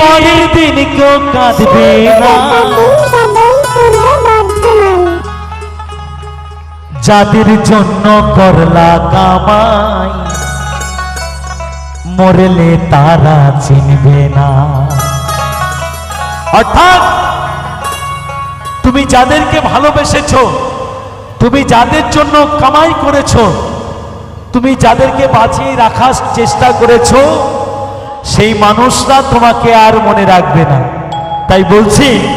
পরের দিন কেউ কাঁদবে যাদের জন্য করলা কামাই, মরলে তারা চিনবে না। অর্থাৎ, তুমি যাদেরকে ভালোবেসেছ, তুমি যাদের জন্য কামাই করেছ, তুমি যাদেরকে বাঁচিয়ে রাখার চেষ্টা করেছ সেই মানুষরা তোমাকে আর মনে রাখবে না। তাই বলছি,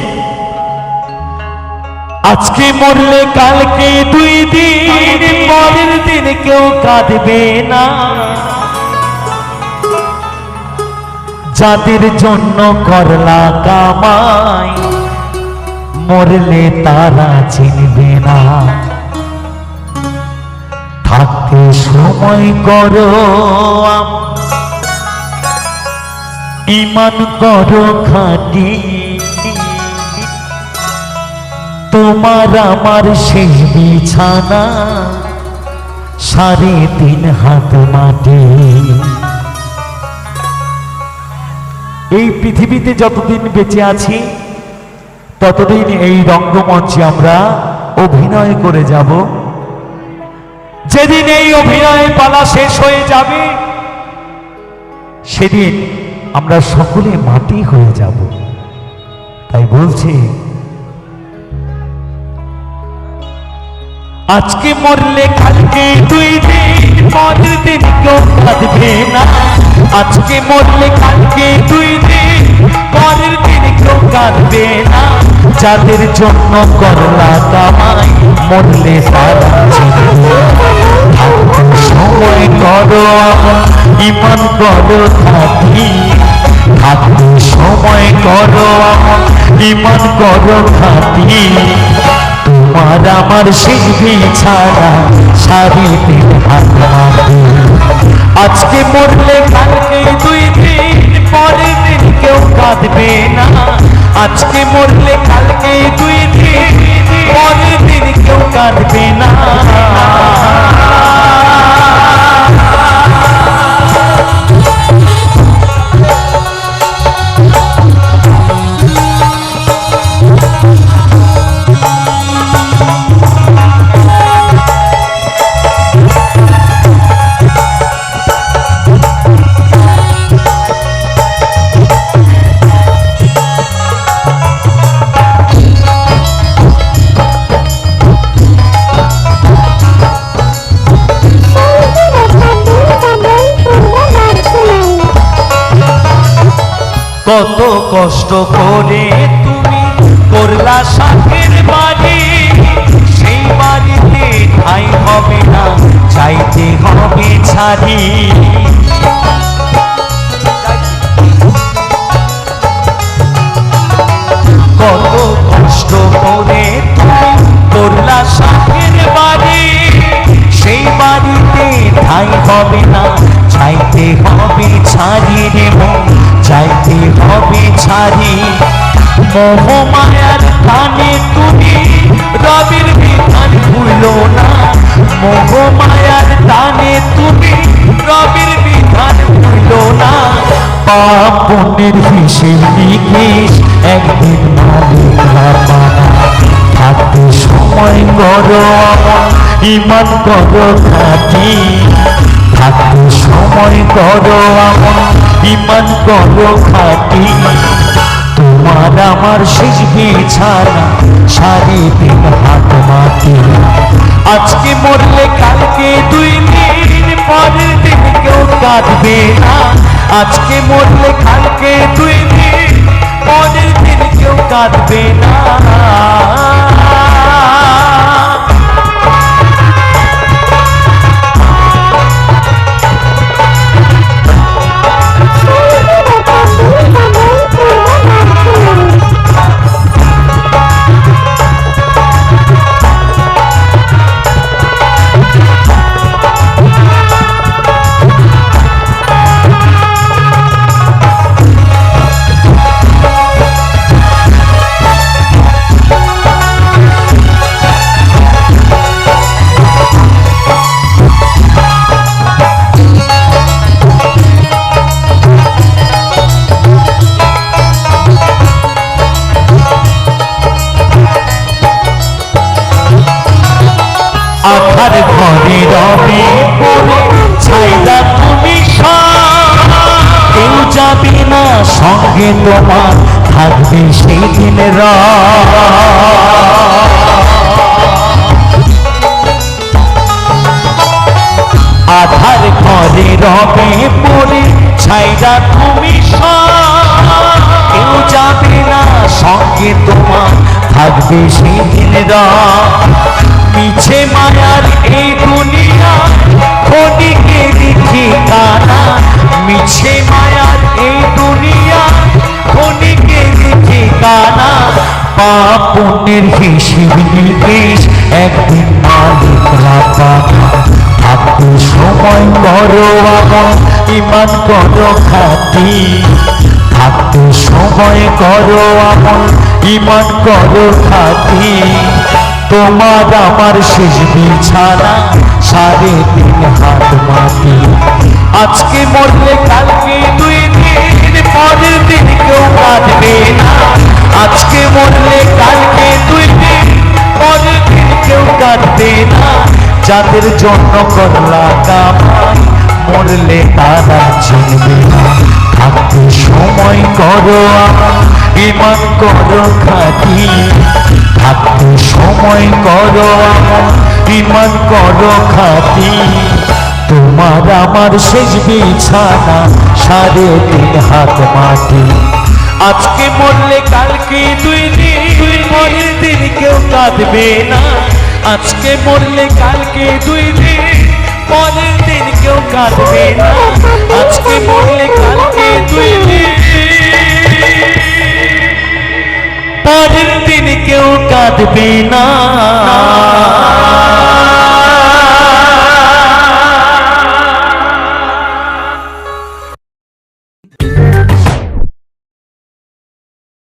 আজকে মরলে কালকে দুই দিন, পরের দিন কেউ কাঁদবে না। যাদের জন্য করলা কামাই, মরলে তারা চিনবে না। থাকতে সময় করো আম- ইমান করো খাটি। তোমার আমার সেই বিছানা, সাড়ে তিন হাত মাটি। এই পৃথিবীতে যতদিন বেঁচে আছি, ততদিন এই রঙ্গমঞ্চে আমরা অভিনয় করে যাব। যেদিন এই অভিনয় পালা শেষ হয়ে যাবে, সেদিন আমরা সকলে মাটি হয়ে যাব। তাই বলছি, আজকে মরলে কালকে দিন কেউ কাঁদবে না। আজকে মরলে কালকে দুই দিন, পরের দিন কেউ কাঁদবে না। যাদের জন্য করলা কামাই, মরলে তারা সময় করো আমার ইমান করো থাকি। থাকতে সময় করো ইমান করো খাটি তোমার আমার সেই ছাড়া সারি আজকে মরলে কালকে দুই দিন, পরের দিন কেউ কাঁদবে না। আজকে মরলে কালকে দুই দিন, পরের দিন কেউ কাঁদবে না। কত কষ্ট করে তুমি করলা শাকের বাড়ি। সেই বাড়িতে ঠাই হবে না, চাইতে হবে ছাড়ি। কত কষ্ট করে তুমি করলা শাকের বাড়ি। সেই বাড়িতে ঠাই হবে না, চাইতে হবে ছাড়ি রে মন। চাইতে হবে ছাড়ি। মোহমায়ার কানে তুমি, রবির বিধান ভুলো না। মোহমায়ার টানে তুমি, রবির বিধান ভুলো না। পাপ পুণ্যের হিসেব নিকেশ একদিন মালিক থাকতে সময় করো ইমান করো খাটি। থাকতে সময় করো আমার, ইমান করো খাটি। তোমার আমার শেষ বিছানা, সারি দিন হাত মাটি। আজকে মরলে কালকে দুই দিন, পরের দিন কেউ কাঁদবে না। আজকে মরলে কালকে দুই দিন, পরের দিন কেউ কাঁদবে না। সঙ্গে তোমার থাকবে সেই দিনের আধার ঘরে রবে পড়ে, ছাইরা তুমি। কেউ যাবে না সঙ্গে তোমার থাকবে সেই দিনের মিছে মায়ার এই দুনিয়া খনিকে পুণ্যের হিসেব একদিন মালিকরা পাবা থাকতে সময় আমার ইমান করো খাতি থাকতে সময় করো আমার ইমান করো খাতি তোমার আমার শেষ বিছানা সাড়ে তিন হাত মাটি। আজকে মরলে কালকে দুই দিন, পরের দিন কেউ কাঁদবে না। আজকে মরলে কালকে তুই পরের কেউ কাঁদবে না। যাদের জন্য করলা কামাই, মরলে তারা চিনবে না। থাকতে সময় করো ইমান করো খাটি। থাকতে সময় করো ইমান করো খাটি। তোমার আমার শেষ বিছানা, সাড়ে তিন হাত মাটি। আজকে মরলে কালকে দুই দিন পরের দিন কেউ কাঁদবে না। আজকে মরলে কালকে দুই দিন, পরের দিন কেউ কাঁদবে না। আজকে মরলে কালকে দুই দিন, পরের দিন কেউ কাঁদবে না।